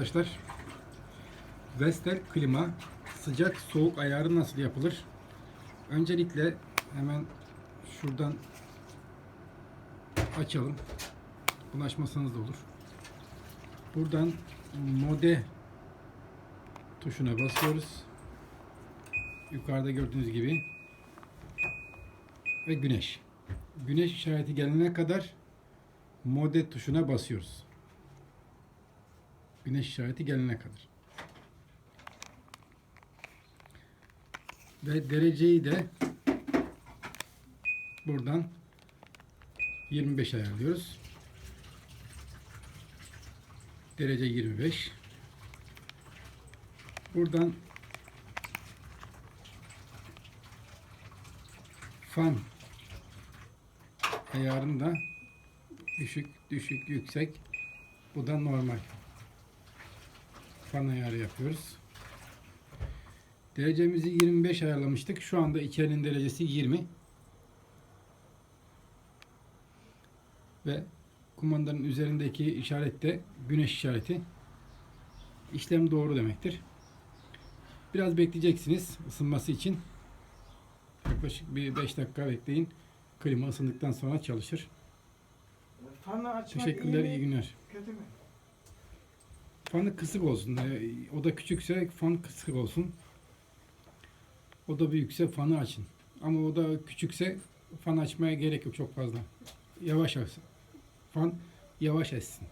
arkadaşlar. Vestel klima sıcak soğuk ayarı nasıl yapılır? Öncelikle hemen şuradan açalım. Bunu da olur. Buradan mode tuşuna basıyoruz. Yukarıda gördüğünüz gibi ve güneş. Güneş işareti gelene kadar mode tuşuna basıyoruz. Güneş işareti gelene kadar. Ve dereceyi de buradan 25 ayarlıyoruz. Derece 25. Buradan fan ayarını da düşük, düşük, yüksek. Bu da normal. Fan ayarı yapıyoruz. Derecemizi 25 ayarlamıştık. Şu anda içerinin derecesi 20. Ve kumandanın üzerindeki işaret de güneş işareti. İşlem doğru demektir. Biraz bekleyeceksiniz ısınması için. Yaklaşık bir 5 dakika bekleyin. Klima ısındıktan sonra çalışır. Açmak Teşekkürler, iyi iyi günler. kötü mü? Fanı kısık olsun. Ee, O da küçükse fan kısık olsun. O da büyükse fanı açın. Ama o da küçükse fan açmaya gerek yok çok fazla. Yavaş açsın. Fan yavaş essin.